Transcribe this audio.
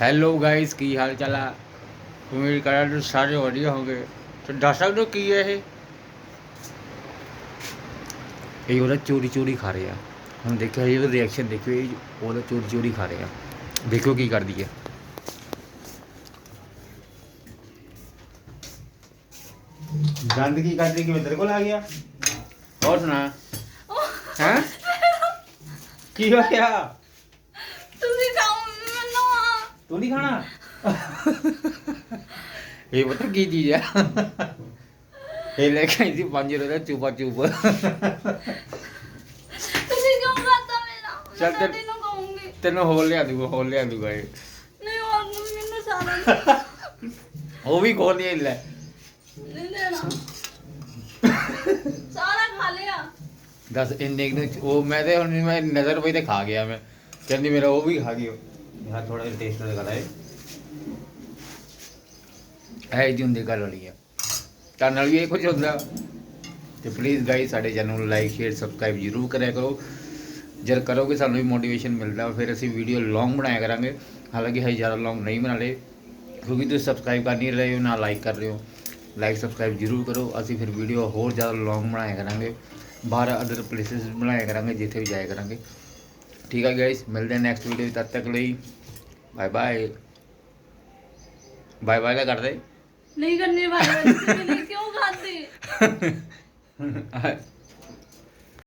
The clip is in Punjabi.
ਹੈਲੋ ਗਾਇਸ ਕੀ ਹਾਲ ਚਾਲ ਆ ਉਮੀਦ ਕਰਾਂ ਤੁਸੀਂ ਸਾਰੇ ਵਧੀਆ ਹੋਗੇ ਤੇ ਦੱਸ ਸਕਦੇ ਹੋ ਕੀ ਹੈ ਇਹ ਇਹ ਉਹਦਾ ਚੋਰੀ ਚੋਰੀ ਖਾ ਰਿਹਾ ਹੁਣ ਦੇਖਿਆ ਇਹਦਾ ਰਿਐਕਸ਼ਨ ਦੇਖਿਓ ਇਹ ਉਹਦਾ ਚੋਰੀ ਚੋਰੀ ਖਾ ਰਿਹਾ ਦੇਖੋ ਕੀ ਕਰਦੀ ਹੈ ਗੰਦ ਕੀ ਕਰਦੀ ਕਿ ਤੇਰੇ ਕੋਲ ਆ ਗਿਆ ਹੋਰ ਸੁਣਾ ਹੈ ਕੀ ਹੋ ਗਿਆ ਤੁਸੀਂ ਖਾਓ ਮੈਨੂੰ ਆ ਤੂੰ ਨਹੀਂ ਖਾਣਾ? ਇਹ ਪਤਾ ਕੀ ਚੀਜ਼ ਆ? ਇਹ ਲੈ ਕੇ ਆਈ ਸੀ 5 ਰੁਪਏ ਦਾ ਚੂਪਾ ਚੂਪ। ਤੁਸੀਂ ਕਿਉਂ ਖਾਤਾ ਮੇਰਾ? ਚੱਲ ਮੈਂ ਤੇ- ਤੁਹਾਡੇ ਨੂੰ ਕਹੂੰਗੀ। ਤੈਨੂੰ ਹੋਰ ਲਿਆ ਦੂਗਾ ਹੋਰ ਲਿਆ ਦੂਗਾ ਇਹ। ਨਹੀਂ ਹੋਰ ਮੈਨੂੰ ਸਾਰਾ ਉਹ ਵੀ ਖੋਲ ਲਿਆ ਲੈ। ਨਹੀਂ ਦੇਣਾ। ਸਾਰਾ ਖਾ ਲਿਆ। ਦੱਸ ਇੰਨੇ ਕੁ ਨੂੰ ਉਹ ਮੈਂ ਤੇ ਹੁਣ ਮੈਂ ਨਜ਼ਰ ਪਈ ਤੇ ਖਾ ਗਿਆ ਮੈਂ। ਕਹਿੰਦੀ ਮੇਰਾ ਉਹ ਵੀ ਖਾ ਗਿਓ ਯਾਰ ਥੋੜਾ ਜਿਹਾ ਟੇਸਟ ਲਗਾ ਲੈ ਇਹ ਜੀ ਹੁੰਦੀ ਗੱਲ ਵਾਲੀ ਆ। ਤਾਂ ਨਾਲ ਵੀ ਇਹ ਕੁਝ ਹੁੰਦਾ। ਤੇ ਪਲੀਜ਼ ਗਾਈਸ ਸਾਡੇ ਚੈਨਲ ਨੂੰ ਲਾਈਕ ਸ਼ੇਅਰ ਸਬਸਕ੍ਰਾਈਬ ਜ਼ਰੂਰ ਕਰਿਆ ਕਰੋ। ਜਦ ਕਰੋਗੇ ਸਾਨੂੰ ਵੀ ਮੋਟੀਵੇਸ਼ਨ ਮਿਲਦਾ, ਫਿਰ ਅਸੀਂ ਵੀਡੀਓ ਲੌਂਗ ਬਣਾਇਆ ਕਰਾਂਗੇ। ਹਾਲਾਂਕਿ ਹਜੇ ਜ਼ਿਆਦਾ ਲੌਂਗ ਨਹੀਂ ਬਣਾ ਲਏ, ਕਿਉਂਕਿ ਤੁਸੀਂ ਸਬਸਕ੍ਰਾਈਬ ਕਰ ਨਹੀਂ ਰਹੇ ਹੋ, ਨਾ ਲਾਈਕ ਕਰ ਰਹੇ ਹੋ। ਲਾਈਕ ਸਬਸਕ੍ਰਾਈਬ ਜ਼ਰੂਰ ਕਰੋ। ਅਸੀਂ ਫਿਰ ਵੀਡੀਓ ਹੋਰ ਜ਼ਿਆਦਾ ਲੌਂਗ ਬਣਾਇਆ ਕਰਾਂਗੇ। ਬਾਹਰ ਅਦਰ ਪਲੇਸਿਸ ਬਣਾਇਆ ਕਰਾਂਗੇ, ਜਿੱਥੇ ਵੀ ਜਾਇਆ ਕਰਾਂਗੇ। ਠੀਕ ਹੈ ਗਾਇਸ ਮਿਲਦੇ ਹਾਂ ਨੈਕਸਟ ਵੀਡੀਓ ਤਦ ਤੱਕ ਲਈ। ਬਾਏ ਬਾਏ ਬਾਏ ਬਾਏ ਦਾ ਕਰਦੇ। ਨਹੀਂ ਕਰਨੇ ਵਾਲੇ ਤੁਸੀਂ ਕਿਉਂ ਖਾਤੇ